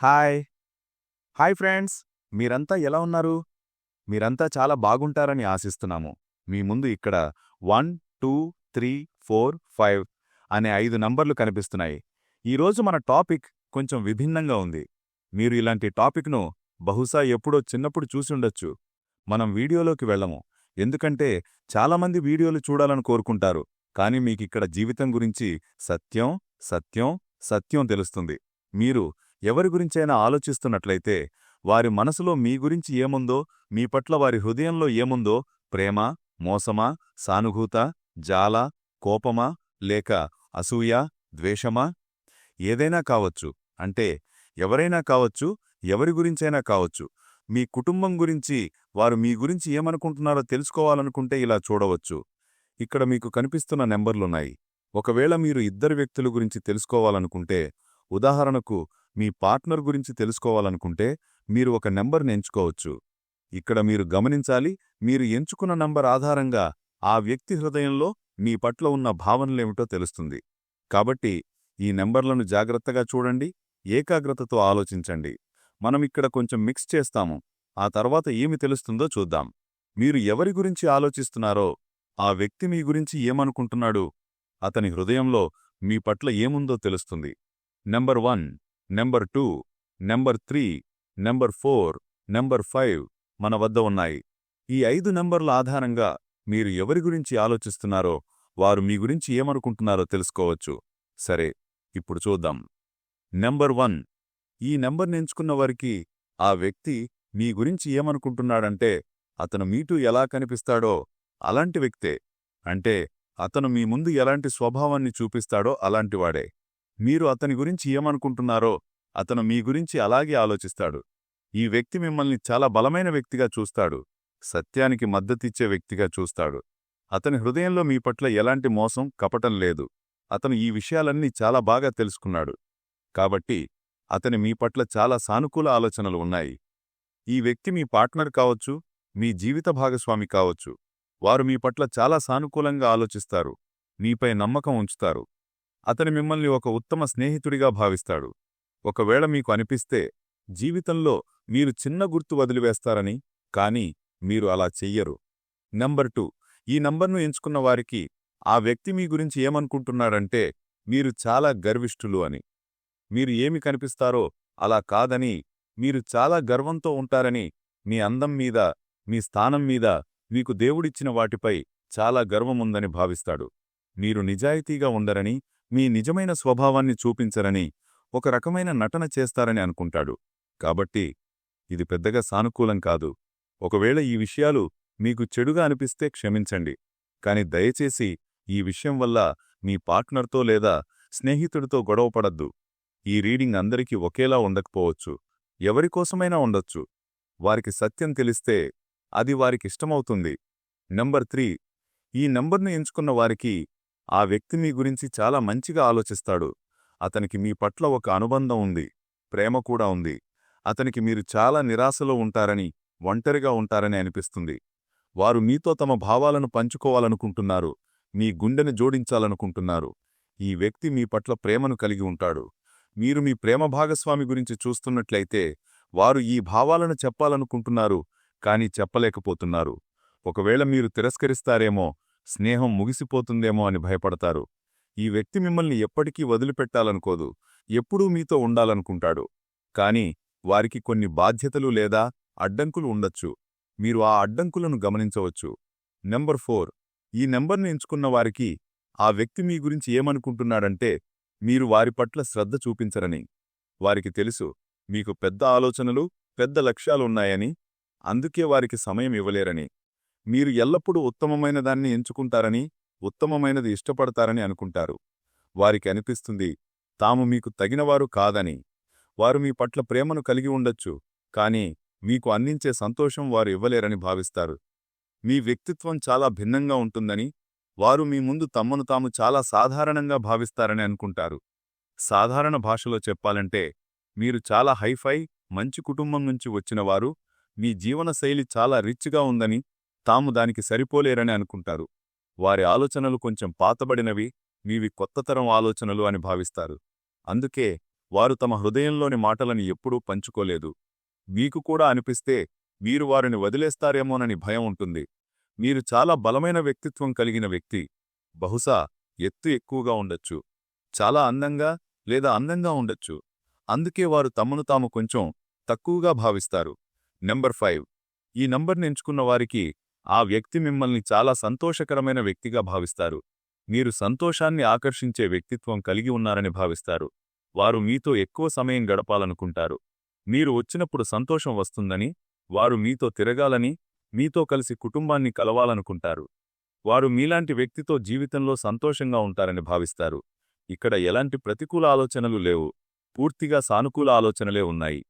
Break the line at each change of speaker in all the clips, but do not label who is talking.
Hi. Hi friends. మీరంతా ఎలా ఉన్నారు? మీరంతా చాలా బాగుంటారని ఆశిస్తున్నాము. మీ ముందు ఇక్కడ one two three four five అనే ఐదు నంబర్లు కనిపిస్తున్నాయి. ఈరోజు మన టాపిక్ కొంచెం విభిన్నంగా ఉంది. మీరు ఇలాంటి టాపిక్ను బహుశా ఎప్పుడో చిన్నప్పుడు చూసుండొచ్చు మనం వీడియోలోకి వెళ్ళము. ఎందుకంటే చాలామంది వీడియోలు చూడాలని కోరుకుంటారు. కానీ మీకిక్కడ జీవితం గురించి సత్యం సత్యం సత్యం తెలుస్తుంది. మీరు ఎవరి గురించైనా ఆలోచిస్తున్నట్లయితే వారి మనసులో మీ గురించి ఏముందో మీ పట్ల వారి హృదయంలో ఏముందో ప్రేమ మోసమా సానుభూత జాల కోపమా లేక అసూయ ద్వేషమా? ఏదైనా కావచ్చు. అంటే ఎవరైనా కావచ్చు ఎవరి గురించైనా కావచ్చు. మీ కుటుంబం గురించి వారు మీ గురించి ఏమనుకుంటున్నారో తెలుసుకోవాలనుకుంటే ఇలా చూడవచ్చు. ఇక్కడ మీకు కనిపిస్తున్న నెంబర్లున్నాయి. ఒకవేళ మీరు ఇద్దరు వ్యక్తుల గురించి తెలుసుకోవాలనుకుంటే ఉదాహరణకు మీ పార్ట్నర్ గురించి తెలుసుకోవాలనుకుంటే మీరు ఒక నెంబర్ని ఎంచుకోవచ్చు. ఇక్కడ మీరు గమనించాలి మీరు ఎంచుకున్న నంబర్ ఆధారంగా ఆ వ్యక్తి హృదయంలో మీ పట్ల ఉన్న భావనలేమిటో తెలుస్తుంది. కాబట్టి ఈ నెంబర్లను జాగ్రత్తగా చూడండి ఏకాగ్రతతో ఆలోచించండి. మనం ఇక్కడ కొంచెం మిక్స్ చేస్తాము ఆ తర్వాత ఏమి తెలుస్తుందో చూద్దాం. మీరు ఎవరి గురించి ఆలోచిస్తున్నారో ఆ వ్యక్తి మీ గురించి ఏమనుకుంటున్నాడు అతని హృదయంలో మీ పట్ల ఏముందో తెలుస్తుంది. Number one number two number three number four number five మన వద్ద ఉన్నాయి. ఈ ఐదు నెంబర్ల ఆధారంగా మీరు ఎవరి గురించి ఆలోచిస్తున్నారో వారు మీ గురించి ఏమనుకుంటున్నారో తెలుసుకోవచ్చు. సరే ఇప్పుడు చూద్దాం. నెంబర్ వన్ ఈ నెంబర్ని ఎంచుకున్న వారికి ఆ వ్యక్తి మీ గురించి ఏమనుకుంటున్నాడంటే అతను మీటూ ఎలా కనిపిస్తాడో అలాంటి వ్యక్తే. అంటే అతను మీ ముందు ఎలాంటి స్వభావాన్ని చూపిస్తాడో అలాంటివాడే మీరు అతని గురించి ఏమనుకుంటున్నారో అతను మీ గురించి అలాగే ఆలోచిస్తాడు. ఈ వ్యక్తి మిమ్మల్ని చాలా బలమైన వ్యక్తిగా చూస్తాడు. సత్యానికి మద్దతిచ్చే వ్యక్తిగా చూస్తాడు. అతని హృదయంలో మీ పట్ల ఎలాంటి మోసం కపటం లేదు. అతను ఈ విషయాలన్నీ చాలా బాగా తెలుసుకున్నాడు. కాబట్టి అతని మీ పట్ల చాలా సానుకూల ఆలోచనలు ఉన్నాయి. ఈ వ్యక్తి మీ పార్ట్నర్ కావచ్చు మీ జీవిత భాగస్వామి కావచ్చు. వారు మీ పట్ల చాలా సానుకూలంగా ఆలోచిస్తారు. మీపై నమ్మకం ఉంచుతారు. అతని మిమ్మల్ని ఒక ఉత్తమ స్నేహితుడిగా భావిస్తాడు. ఒకవేళ మీకు అనిపిస్తే జీవితంలో మీరు చిన్న గుర్తు వదిలివేస్తారని కాని మీరు అలా చెయ్యరు. నంబర్ టూ ఈ నంబర్ను ఎంచుకున్న వారికి ఆ వ్యక్తి మీ గురించి ఏమనుకుంటున్నాడంటే మీరు చాలా గర్విష్ఠులు అని. మీరు ఏమి కనిపిస్తారో అలా కాదని మీరు చాలా గర్వంతో ఉంటారని మీ అందం మీద మీ స్థానం మీద మీకు దేవుడిచ్చిన వాటిపై చాలా గర్వముందని భావిస్తాడు. మీరు నిజాయితీగా ఉండరని మీ నిజమైన స్వభావాన్ని చూపించరని ఒక రకమైన నటన చేస్తారని అనుకుంటాడు. కాబట్టి ఇది పెద్దగా సానుకూలం కాదు. ఒకవేళ ఈ విషయాలు మీకు చెడుగా అనిపిస్తే క్షమించండి. కాని దయచేసి ఈ విషయం వల్ల మీ పార్ట్నర్తో లేదా స్నేహితుడితో గొడవపడద్దు ఈ రీడింగ్ అందరికీ ఒకేలా ఉండకపోవచ్చు. ఎవరికోసమైనా ఉండొచ్చు. వారికి సత్యం తెలిస్తే అది వారికిష్టమవుతుంది నంబర్ త్రీ ఈ నంబర్ను ఎంచుకున్న వారికి ఆ వ్యక్తి మీ గురించి చాలా మంచిగా ఆలోచిస్తాడు. అతనికి మీ పట్ల ఒక అనుబంధం ఉంది. ప్రేమ కూడా ఉంది. అతనికి మీరు చాలా నిరాశలో ఉంటారని ఒంటరిగా ఉంటారని అనిపిస్తుంది. వారు మీతో తమ భావాలను పంచుకోవాలనుకుంటున్నారు. మీ గుండెను జోడించాలనుకుంటున్నారు. ఈ వ్యక్తి మీ పట్ల ప్రేమను కలిగి ఉంటాడు. మీరు మీ ప్రేమ భాగస్వామి గురించి చూస్తున్నట్లయితే వారు ఈ భావాలను చెప్పాలనుకుంటున్నారు కాని చెప్పలేకపోతున్నారు. ఒకవేళ మీరు తిరస్కరిస్తారేమో స్నేహం ముగిసిపోతుందేమో అని భయపడతారు. ఈ వ్యక్తి మిమ్మల్ని ఎప్పటికీ వదిలిపెట్టాలనుకోదు. ఎప్పుడూ మీతో ఉండాలనుకుంటాడు. కాని వారికి కొన్ని బాధ్యతలు లేదా అడ్డంకులు ఉండొచ్చు. మీరు ఆ అడ్డంకులను గమనించవచ్చు. Number four. ఈ నెంబర్ను ఎంచుకున్న వారికి ఆ వ్యక్తి మీ గురించి ఏమనుకుంటున్నాడంటే మీరు వారి పట్ల శ్రద్ధ చూపించరని. వారికి తెలుసు మీకు పెద్ద ఆలోచనలు పెద్ద లక్ష్యాలున్నాయని అందుకే వారికి సమయం ఇవ్వలేరని. మీరు ఎల్లప్పుడూ ఉత్తమమైన దాన్ని ఎంచుకుంటారని ఉత్తమమైనది ఇష్టపడతారని అనుకుంటారు. వారికి అనిపిస్తుంది తాము మీకు తగినవారు కాదని. వారు మీ పట్ల ప్రేమను కలిగి ఉండొచ్చు కాని మీకు అందించే సంతోషం వారు ఇవ్వలేరని భావిస్తారు. మీ వ్యక్తిత్వం చాలా భిన్నంగా ఉంటుందని వారు మీ ముందు తమ్మను తాము చాలా సాధారణంగా భావిస్తారని అనుకుంటారు. సాధారణ భాషలో చెప్పాలంటే మీరు చాలా హైఫై మంచి కుటుంబం నుంచి వచ్చినవారు మీ జీవనశైలి చాలా రిచ్గా ఉందని తాము దానికి సరిపోలేరని అనుకుంటారు. వారి ఆలోచనలు కొంచెం పాతబడినవి మీవి కొత్తతరం ఆలోచనలు అని భావిస్తారు. అందుకే వారు తమ హృదయంలోని మాటలని ఎప్పుడూ పంచుకోలేదు. మీకు కూడా అనిపిస్తే మీరు వారిని వదిలేస్తారేమోనని భయం ఉంటుంది. మీరు చాలా బలమైన వ్యక్తిత్వం కలిగిన వ్యక్తి. బహుశా ఎత్తు ఎక్కువగా ఉండొచ్చు. చాలా అందంగా లేదా అందంగా ఉండొచ్చు. అందుకే వారు తమను తాము కొంచెం తక్కువగా భావిస్తారు. Number five. ఈ నంబర్ని ఎంచుకున్న వారికి ఆ వ్యక్తి మిమ్మల్ని చాలా సంతోషకరమైన వ్యక్తిగా భావిస్తారు. మీరు సంతోషాన్ని ఆకర్షించే వ్యక్తిత్వం కలిగి ఉన్నారని భావిస్తారు. వారు మీతో ఎక్కువ సమయం గడపాలనుకుంటారు. మీరు వచ్చినప్పుడు సంతోషం వస్తుందని వారు మీతో తిరగాలని మీతో కలిసి కుటుంబాన్ని కలవాలనుకుంటారు. వారు మీలాంటి వ్యక్తితో జీవితంలో సంతోషంగా ఉంటారని భావిస్తారు. ఇక్కడ ఎలాంటి ప్రతికూల ఆలోచనలు లేవు. పూర్తిగా సానుకూల ఆలోచనలే ఉన్నాయి.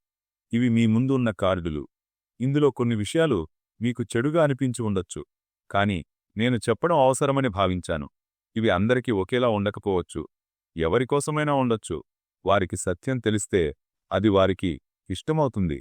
ఇవి మీ ముందు ఉన్న కార్డులు. ఇందులో కొన్ని విషయాలు మీకు చెడుగా అనిపించి ఉండొచ్చు. కాని నేను చెప్పడం అవసరమని భావించాను. ఇవి అందరికీ ఒకేలా ఉండకపోవచ్చు. ఎవరికోసమైనా ఉండొచ్చు. వారికి సత్యం తెలిస్తే అది వారికి ఇష్టమవుతుంది.